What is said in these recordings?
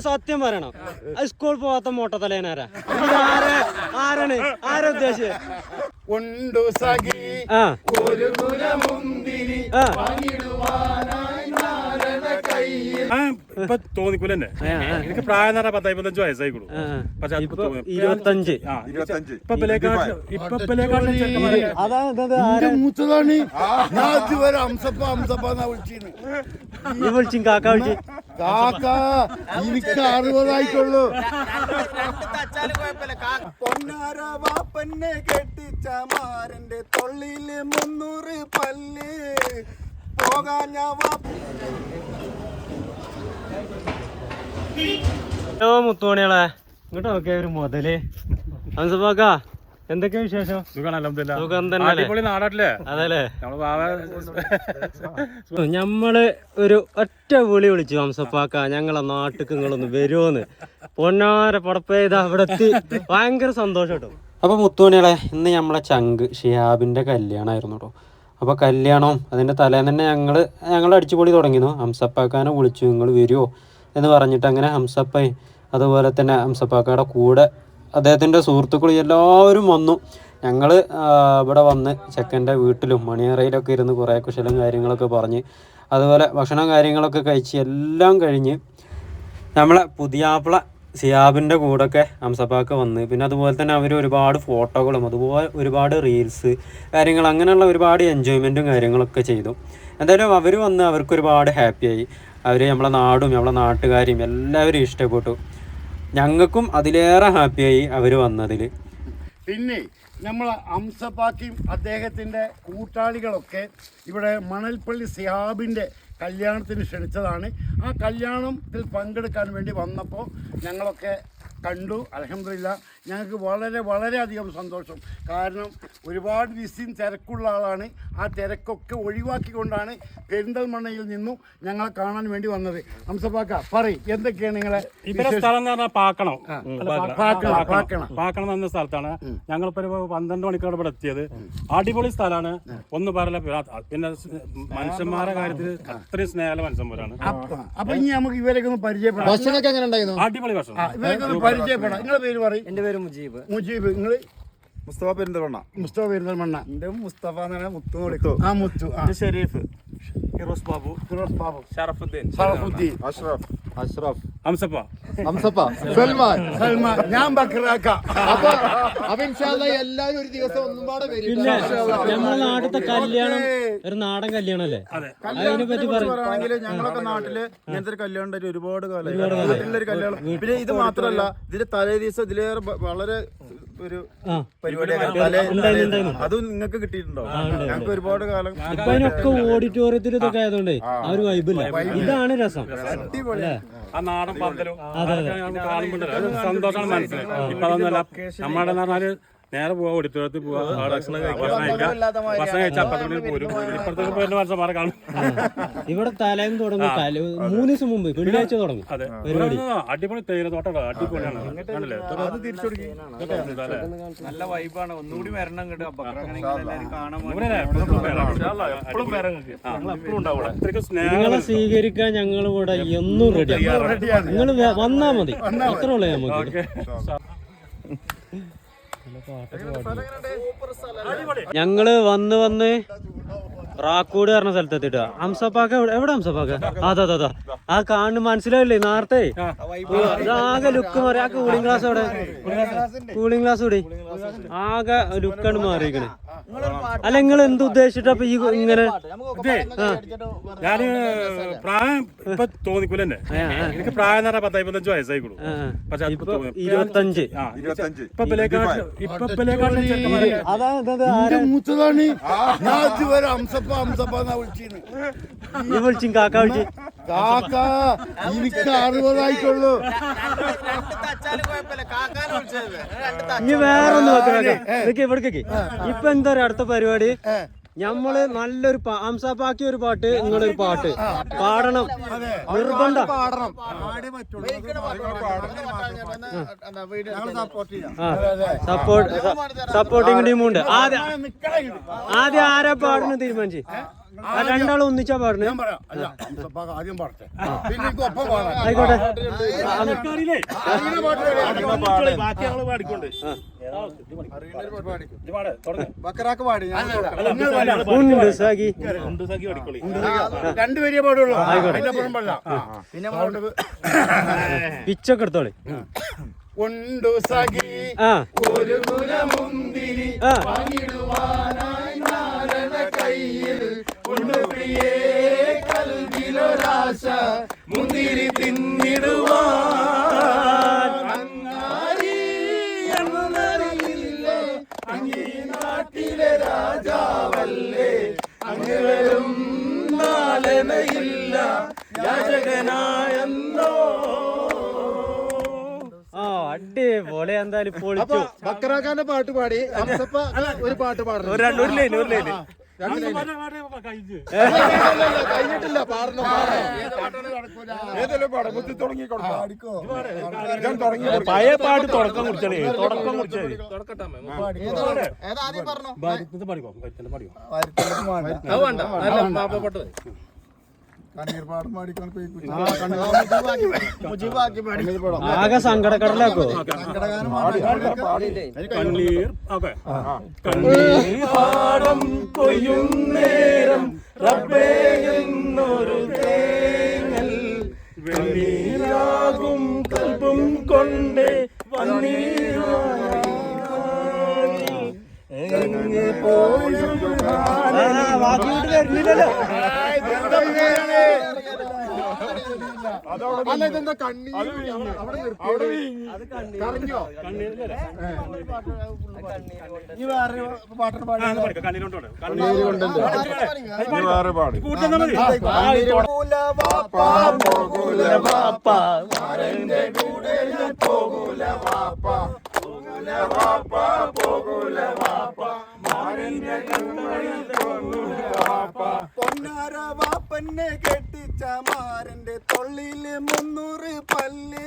സത്യം പറയണം. സ്കൂൾ പോവാത്ത മോട്ടത്തലേനാരാ ആരാ? ആരാണ്? ആരാ ഉദ്ദേശിച്ചത് സഖി ആ. ഒരു മുന്തിരി ഇപ്പൊ തോന്നിക്കൂല എന്നെ. എനിക്ക് പ്രായം പറഞ്ഞാൽ പത്തമ്പത്തഞ്ച് വയസ്സായിക്കോളൂ ആ, ആ. പക്ഷെ. ഇരുപത്തഞ്ച്. ഇപ്പൊ ഇപ്പൊ മൂത്തതാണ്? ഞാൻ ഇതുവരെ അംസപ്പ അംസപ്പ എന്നാ വിളിച്ചിരുന്നു വിളിച്ചും കാക്ക വിളിച്ചു കാക്ക എനിക്ക് അറുപതായിട്ടുള്ളൂ. പൊന്നാര വാപ്പന്നെ കെട്ടിച്ച മാരന്റെ തൊള്ളിയിലെ മുന്നൂറ് പല്ല്. പോകാൻ ഞാൻ വാപ്പ ഓ മുത്തോണികളെ ഇങ്ങോട്ട് നോക്കിയ ഒരു മുതൽ. ഹംസപ്പാക്ക എന്തൊക്കെയാ വിശേഷം? ഞമ്മൾ ഒരു ഒറ്റ വിളി വിളിച്ചു ഹംസപ്പാക്ക ഞങ്ങളെ നാട്ടിക്ക് നിങ്ങളൊന്ന് വരുമോന്ന് പൊന്നാര പടപ്പേത അവിടെ എത്തി ഭയങ്കര സന്തോഷം കേട്ടോ. അപ്പൊ മുത്തുമണികളെ ഇന്ന് നമ്മളെ ചങ്ക് ഷിയാബിന്റെ കല്യാണമായിരുന്നു കേട്ടോ. അപ്പൊ കല്യാണം അതിന്റെ തലേന്ന് തന്നെ ഞങ്ങൾ ഞങ്ങൾ അടിച്ചുപൊളി തുടങ്ങിയിരുന്നു ഹംസപ്പാക്കാനെ വിളിച്ചു നിങ്ങൾ വരുമോ എന്ന് പറഞ്ഞിട്ട് അങ്ങനെ ഹംസപ്പയും അതുപോലെ തന്നെ ഹംസപ്പാക്കയുടെ കൂടെ അദ്ദേഹത്തിന്റെ സുഹൃത്തുക്കളും എല്ലാവരും വന്നു. ഞങ്ങൾ ഇവിടെ വന്ന് ചെക്കന്റെ വീട്ടിലും മണിയറയിലൊക്കെ ഇരുന്ന് കുറേ കുശലും കാര്യങ്ങളൊക്കെ പറഞ്ഞ് അതുപോലെ ഭക്ഷണം കാര്യങ്ങളൊക്കെ കഴിച്ച് എല്ലാം കഴിഞ്ഞ് നമ്മളെ പുതിയാപ്പിള സിയാബിന്റെ കൂടെയൊക്കെ ഹംസപ്പാക്ക് വന്ന്. പിന്നെ അതുപോലെ തന്നെ അവർ ഒരുപാട് ഫോട്ടോകളും അതുപോലെ ഒരുപാട് റീൽസ് കാര്യങ്ങൾ അങ്ങനെയുള്ള ഒരുപാട് എൻജോയ്മെന്റും കാര്യങ്ങളൊക്കെ ചെയ്തു. എന്തായാലും അവർ വന്ന് അവർക്ക് ഒരുപാട് ഹാപ്പിയായി. അവർ നമ്മളെ നാടും നമ്മളെ നാട്ടുകാരെയും എല്ലാവരും ഇഷ്ടപ്പെട്ടു. ഞങ്ങൾക്കും അതിലേറെ ഹാപ്പിയായി അവർ വന്നതിൽ പിന്നെ നമ്മൾ അംസപ്പാക്കിയും അദ്ദേഹത്തിന്റെ കൂട്ടാളികളൊക്കെ ഇവിടെ മണൽപ്പള്ളി സിഹാബിന്റെ കല്യാണത്തിന് ക്ഷണിച്ചതാണ്. ആ കല്യാണത്തിൽ പങ്കെടുക്കാൻ വേണ്ടി വന്നപ്പോൾ ഞങ്ങളൊക്കെ കണ്ടു. അലഹമില്ല ഞങ്ങൾക്ക് വളരെ വളരെയധികം സന്തോഷം. കാരണം ഒരുപാട് ബിസിയും തിരക്കുള്ള ആളാണ്. ആ തിരക്കൊക്കെ ഒഴിവാക്കിക്കൊണ്ടാണ് പെരിന്തൽമണ്ണയിൽ നിന്നും ഞങ്ങളെ കാണാൻ വേണ്ടി വന്നത്. ഹംസപ്പാക്ക പറയും എന്തൊക്കെയാണ് നിങ്ങളെ ഇവരെ സ്ഥലം എന്ന് പറഞ്ഞാൽ പാക്കണം. പാക്കണം, എന്ന സ്ഥലത്താണ്. ഞങ്ങളിപ്പോ ഒരു പന്ത്രണ്ട് മണിക്കൂർ ഇവിടെ എത്തിയത്. അടിപൊളി സ്ഥലമാണ്. ഒന്ന് പറയില്ല. പിന്നെ മനുഷ്യന്മാരുടെ കാര്യത്തിൽ അത്രയും സ്നേഹമുള്ള മനുഷ്യന്മാരാണ് അപ്പൊ ഇനി നമുക്ക് ഇവരൊക്കെ ഒന്ന് പരിചയപ്പെടാം. അടിപൊളി ഭക്ഷണം. ഇവരൊക്കെ ഒന്ന് പരിചയപ്പെടാം. നിങ്ങളെ പേര് പറയും. പേര് മുജീബ്. മുജീബ്. നിങ്ങൾ മുസ്തഫ പെരിന്തൽമണ്ണ. മുസ്തഫ പെരിന്തൽമണ്ണ. എന്റെ മുസ്തഫ എന്നാണ് മുത്തു വിളിക്കും ആ മുത്തു. ആ. ഷെരീഫ്. ഫിറോസ് ബാബു. ഫിറോസ് ബാബു. ഷറഫുദ്ദീൻ. ഷറഫുദ്ദീൻ. അഷ്റഫ്. അഷ്റഫ്. ഹംസപ്പ ഹംസപ്പ സൽമാൻ. സൽമാൻ. ഞാൻ ബക്രാക്ക. അപ്പൊ അപ്പൊ ഇൻഷാല്ല എല്ലാരും ഒരു ദിവസം ഒന്നും പാടെ വരും. പിന്നെ നമ്മളെ നാട്ടിലത്തെ കല്യാണം ഒരു നാടൻ കല്യാണം അല്ലേ അതിനെ പറ്റി പറയും പറയുകയാണെങ്കിൽ ഞങ്ങളൊക്കെ നാട്ടിൽ ഇങ്ങനത്തെ ഒരു കല്യാണം ഉണ്ടായിട്ട് ഒരുപാട് കാലം ഒരു കല്യാണം. പിന്നെ ഇത് മാത്രല്ല ഇതിന്റെ തലേ ദിവസം ഇതിലേറെ വളരെ ഒരു പരിപാടി. അതും നിങ്ങൾക്ക് കിട്ടിയിട്ടുണ്ടോ. ഞങ്ങൾക്ക് ഒരുപാട് കാലം ഇപ്പൊ അതിനൊക്കെ ഓഡിറ്റോറിയത്തിൽ ഇതൊക്കെ ആയതുകൊണ്ടേ ആ. ഒരു വൈബില്ല ഇതാണ് രസം. ആ നാടൻ പന്തലും കാണുമ്പോണ്ടല്ലോ സന്തോഷമാണ് മനസ്സിലായി. ഇപ്പൊ അതൊന്നുമല്ല നമ്മുടെ പറഞ്ഞാൽ നേരെ പോവാ ഓഡിറ്റോറിയത്തിൽ പോവാ. അവിടെ ഭക്ഷണം കഴിക്കാം. ഭക്ഷണം കഴിച്ചാൽ അപ്പുറത്തേക്ക് പോരും. ഇപ്പുറത്തേക്ക് പോയിട്ട് മനുഷ്യന്മാരെ കാണും. ഇവിടെ തലേന്ന് തുടങ്ങും മൂന്ന് ദിവസം മുമ്പ് വെള്ളിയാഴ്ച തുടങ്ങും. അതെ. പരിപാടി. അടിപൊളി തേയില തോട്ടം അടിപൊളിയാണ്. കണ്ടില്ലേ? അത് തിരിച്ചു നല്ല വൈബാണ്. ഒന്നുകൂടി വരണം നിങ്ങളെ സ്വീകരിക്കാൻ ഞങ്ങൾ ഇവിടെ എന്നും റെഡിയാണ് നിങ്ങൾ വന്നാ മതി. അത്ര ഉള്ളേ നമുക്ക് ഞങ്ങൾ വന്ന് വന്ന് റാക്കൂട് പറഞ്ഞ സ്ഥലത്ത് എത്തിട്ടാ ഹംസപ്പാക്ക എവിടെ ഹംസപ്പാക്ക? അതാ അതാ അതാ ആ കാണുന്ന മനസ്സിലായില്ലേ? നേരത്തെ. ആകെ ലുക്ക് മാറി. ആ കൂളിംഗ് ഗ്ലാസ് അവിടെ. കൂളിംഗ് ഗ്ലാസ് കൂടി ആകെ ലുക്കാണ് മാറിയിരിക്കണേ. അല്ല നിങ്ങൾ എന്ത് ഉദ്ദേശിച്ചിട്ടാ ഇപ്പൊ ഈ ഇങ്ങനെ ഞാൻ പ്രായം ഇപ്പൊ തോന്നിക്കൂല എന്നെ എനിക്ക് പ്രായം എന്ന് പറഞ്ഞാൽ പത്തമ്പത്തഞ്ച് വയസ്സായിക്കോളൂ ആ, ആ. പക്ഷെ. ഇരുപത്തഞ്ച്. ഇപ്പൊ ഇപ്പൊ വിളിച്ചും കാക്ക വിളിച്ചു. കാക്ക എനിക്ക് അറുപതായിട്ടുള്ളൂ ഇനി വേറെ ഒന്ന് വെക്കണേ ഇവിടേക്ക് ഇപ്പൊ എന്താ പറയാ അടുത്ത പരിപാടി? ഞമ്മൾ നല്ലൊരു ഹംസാപ്പാക്കിയ ഒരു പാട്ട് നിങ്ങളൊരു പാട്ട്. പാടണം. നിർബന്ധം. പാടണം. സപ്പോർട്ട് സപ്പോർട്ടിങ് ടീമുണ്ട് ആദ്യം ആദ്യം ആരാ പാടുന്ന തീരുമാനിച്ച്? രണ്ടാളും ഒന്നിച്ചാ പറഞ്ഞു ഞാൻ പറയാം. അല്ല ആദ്യം പാടട്ടെ. പിന്നെ എനിക്ക് ഒപ്പം പാടാം. ആയിക്കോട്ടെ. ബാക്കി ഞങ്ങൾ പാടിക്കൊണ്ട്. ബക്കറാക്ക് പാടി. ഉണ്ട് രണ്ടുപേരെ പാടുള്ളൂ. പാടില്ല. പിന്നെ പിച്ചൊക്കെ എടുത്തോളെ. ഉണ്ടു സഖി ഒരു കുലമുന്തിരി പങ്കിടുവാനായി പ്രിയേ കൽവിലൊരാശ മുന്തിരി തിന്നിടുവാൻ. അങ്ങാരി എന്നറിയില്ലേ അങ്ങീ നാട്ടിലെ രാജാവല്ലേ. അങ്ങ് വരും നാലനയില്ല യാചകനായെന്നോ. ആ അടിപൊളി എന്തായാലും പൊളിച്ചു. ബക്കറാക്കാന്റെ പാട്ട് പാടി. ഒരു പാട്ട് പാടണം. ഒരു രണ്ട് ഒരു ലൈൻ ഒരു ലൈൻ കഴിഞ്ഞിട്ടില്ല പാടണം പഴയ പാട്ട് തുടക്കം കുറിച്ചേ തുടക്കം കുറിച്ചേ. പാടിക്കോ. ഇതിന്റെ പാടിക്കോ കണ്ണീർ പാടം പാടിക്കൊണ്ട് പോയി ആകെ സങ്കടക്കടലാക്കോ. കണ്ണീർ ഓക്കെ കണ്ണീർ പാടം. കൊയ്യുന്നേരം റബ്ബേ എന്നൊരു തേങ്ങൽ. വെണ്ണീരാകും കൽബും കൊണ്ട് വാക്കിട്ട് വരുന്നില്ലല്ലോ. അല്ല ഇതെന്താ കണ്ണീർ അവിടെ നിർത്തിയത് കരഞ്ഞോ ഇനി വേറെ പാട്ടിന് പാടി കണ്ണീരുണ്ടോ വേറെ പാടി കൂട്ടുന്ന മതി പൊന്നാര വാപ്പന്നെ കെട്ടിച്ച മാരന്റെ തൊള്ളിയിൽ മുന്നൂറ് പല്ല്.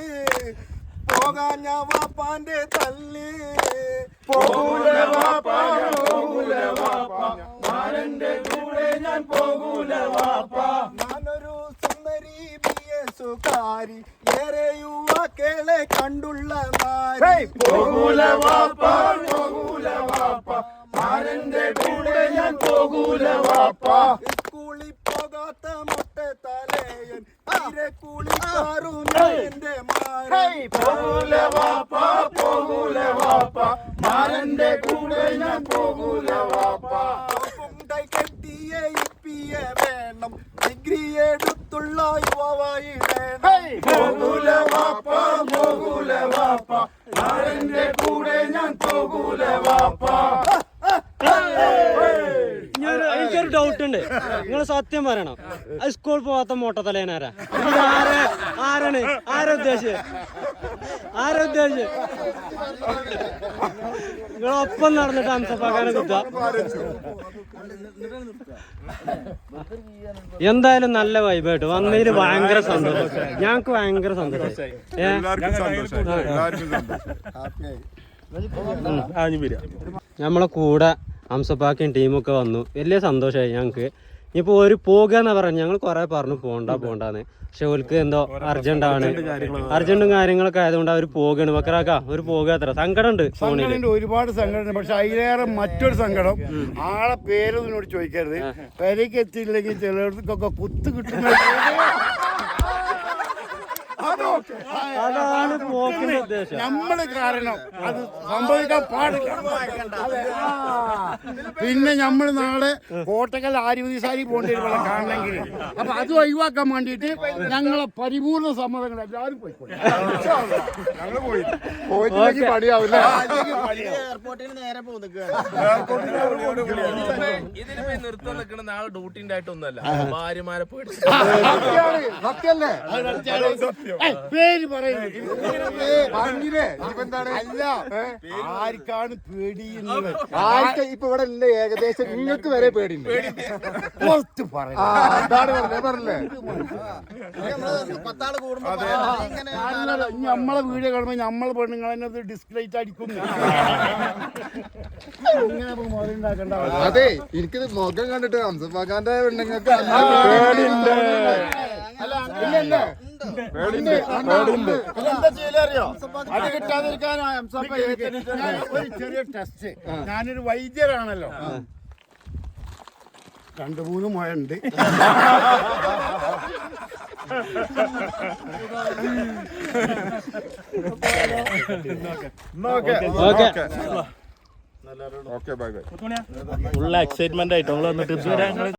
പോകാഞ്ഞ വാപ്പാന്റെ തല്ല്. പോകൂല വാപ്പ പോകൂല വാപ്പ മാരന്റെ കൂടെ ഞാൻ പോകൂല വാപ്പ ഞാനൊരു സുന്ദരി ബി എസുകാരി ഏറെ യുവാക്കളെ കണ്ടുള്ള നാരി. പോകൂല വാപ്പ പോകൂല വാപ്പ മാരന്റെ കൂടെ ഞാൻ പോകൂല വാപ്പ പോകാത്ത മൊട്ട തലയൻ. തീരെ കൂളിക്കാറും എന്റെ മാരൻ പോകൂല വാപ്പ പോകൂല വാപ്പ മാരന്റെ കൂടെ ഞാൻ പോകൂല വാപ്പ കൊണ്ടൈ കെട്ടിയ ഇപ്പിയെ വേണം ഡിഗ്രി എടുത്തുള്ള യുവാവായി വേണം പോകൂല വാപ്പ പോകൂല വാപ്പ മാരന്റെ കൂടെ ഞാൻ പോകൂല വാപ്പ ഞാനൊരു- ഉണ്ട് നിങ്ങൾ സത്യം പറയണം. അത് സ്കൂൾ പോവാത്ത മോട്ടത്തലേനാരാ? ആരാ? ആരാണ്? ആരാ ഉദ്ദേശിച്ചത്? ആരാ ഉദ്ദേശിച്ചത്? നിങ്ങളൊപ്പം നടന്നിട്ട് അംസപ്പാക്കാനെ കുത്ത എന്തായാലും നല്ല വൈബായിട്ട് വന്നതിൽ ഭയങ്കര സന്തോഷം. ഞങ്ങൾക്ക് ഭയങ്കര സന്തോഷം ഏ? ആഞ്ഞു വരിക നമ്മളെ കൂടെ ഹംസപ്പാക്കും ടീമൊക്കെ വന്നു. വലിയ സന്തോഷമായി ഞങ്ങൾക്ക്. ഇനിയിപ്പോൾ ഒരു പോകുക എന്ന് പറഞ്ഞു ഞങ്ങൾ കുറെ പറഞ്ഞു പോകണ്ട പോകണ്ടെന്ന് പക്ഷെ ഓൽക്ക് എന്തോ അർജന്റ് ആണ് അർജന്റും കാര്യങ്ങളൊക്കെ ആയതുകൊണ്ട് അവർ പോകണ്. മക്കറാക്ക ഒരു പോകുക അത്ര സങ്കടം ഉണ്ട് ഒരുപാട് സങ്കടമുണ്ട് പക്ഷെ അതിലേറെ മറ്റൊരു സങ്കടം ആളെ പേരൊന്നിനോട് നിന്നോട് ചോദിക്കരുത്. പെരയ്ക്ക് എത്തിയില്ലെങ്കിൽ ചിലർക്കൊക്കെ കുത്ത് കിട്ടുന്ന അതാണ് പോക്കിന്റെ ഉദ്ദേശം. നമ്മൾ കാരണം അത് സംഭവിക്കാൻ പാടില്ല. പിന്നെ നമ്മൾ നാളെ കോട്ടക്കൽ ആര്യവതി സാരി പോകേണ്ടി വരും കാണണമെങ്കിൽ. അപ്പൊ അത് ഒഴിവാക്കാൻ വേണ്ടിയിട്ട് ഞങ്ങളെ പരിപൂർണ സമ്മതങ്ങൾ എല്ലാവരും പോയിക്കോട്ടെ പണിയാവില്ലേ? എയർപോർട്ടിൽ നേരെ പോകുന്നു ഇതിന് നിർത്താൻ നിൽക്കുന്ന നാളെ ഡ്യൂട്ടിന്റെ ആയിട്ടൊന്നുമല്ല ഭാര്യമാരെ സത്യല്ലേ? പേര് പറയുന്നത് അല്ല. ആർക്കാണ് പേടിയുന്നത്? ആർക്ക് ഇപ്പൊ ഇവിടെ ഇല്ല ഏകദേശം നിങ്ങൾക്ക് വരെ പേടിയുണ്ട് പറഞ്ഞില്ലേ? നമ്മളെ വീഡിയോ കാണുമ്പോ നമ്മളെ പെണ്ണുങ്ങളെ അത് ഡിസ്പ്ലേറ്റ് അടിക്കും. അതെ എനിക്കിത് മുഖം കണ്ടിട്ട് ഹംസപ്പാക്കാന്റെ പെണ്ണുങ്ങൾക്ക് എന്താ ചെയ്യലേ അറിയോ? അത് കിട്ടാതിരിക്കാൻ ഹംസപ്പ ഞാൻ ഒരു ചെറിയ ടെസ്റ്റ്. ഞാനൊരു വൈദ്യരാണല്ലോ. രണ്ടു മൂന്ന് മഴ ഉണ്ട് okay. Okay. Bye bye. Full excitement ആയിട്ട് നമ്മൾ വന്നിട്ട് ഇതുവരെ